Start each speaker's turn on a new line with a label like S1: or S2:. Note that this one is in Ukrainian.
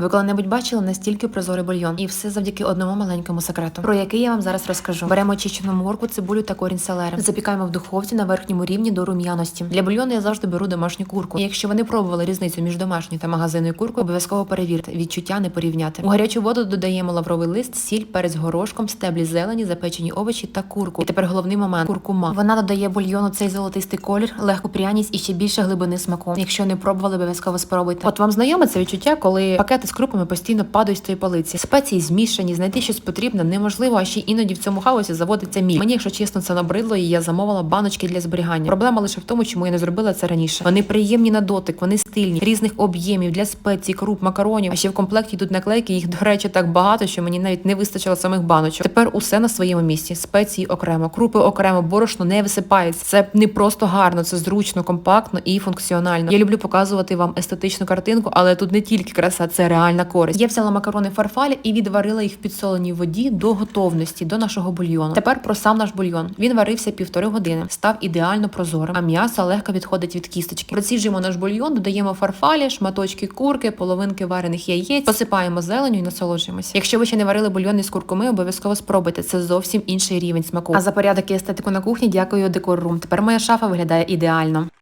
S1: Ви коли-небудь бачили настільки прозорий бульйон, і все завдяки одному маленькому секрету, про який я вам зараз розкажу. Беремо очищену морку, цибулю та корінь селери. Запікаємо в духовці на верхньому рівні до рум'яності. Для бульйону я завжди беру домашню курку. І якщо ви не пробували різницю між домашньою та магазинною куркою, обов'язково перевірте. Відчуття не порівняти. У гарячу воду додаємо лавровий лист, сіль, перець горошком, стеблі зелені, запечені овочі та курку. І тепер головний момент куркума. Вона додає бульйону цей золотистий колір, легку пряність і ще більше глибини смаку. Якщо не пробували, обов'язково спробуйте. От вам знайоме це відчуття, коли пакети з крупами постійно падають з тої полиці. Спеції змішані, знайти щось потрібне неможливо, а ще іноді в цьому хаосі заводиться мій. Мені, якщо чесно, це набридло, і я замовила баночки для зберігання. Проблема лише в тому, чому я не зробила це раніше. Вони приємні на дотик, вони стильні, різних об'ємів для спецій, круп, макаронів. А ще в комплекті йдуть наклейки. Їх до речі так багато, що мені навіть не вистачило самих баночок. Тепер усе на своєму місці. Спеції окремо, крупи окремо, борошно не висипається. Це не просто гарно, це зручно, компактно і функціонально. Я люблю показувати вам естетичну картинку, але тут не тільки краса, це реальна користь. Я взяла макарони фарфалі і відварила їх в підсоленій воді до готовності до нашого бульйону. Тепер про сам наш бульйон. Він варився півтори години, став ідеально прозорим, а м'ясо легко відходить від кісточки. Проціжуємо наш бульйон, додаємо фарфалі, шматочки курки, половинки варених яєць, посипаємо зеленю і насолоджуємося. Якщо ви ще не варили бульйон із куркуми, обов'язково спробуйте. Це зовсім інший рівень смаку. А за порядок і естетику на кухні дякую Декор Рум. Тепер моя шафа виглядає ідеально.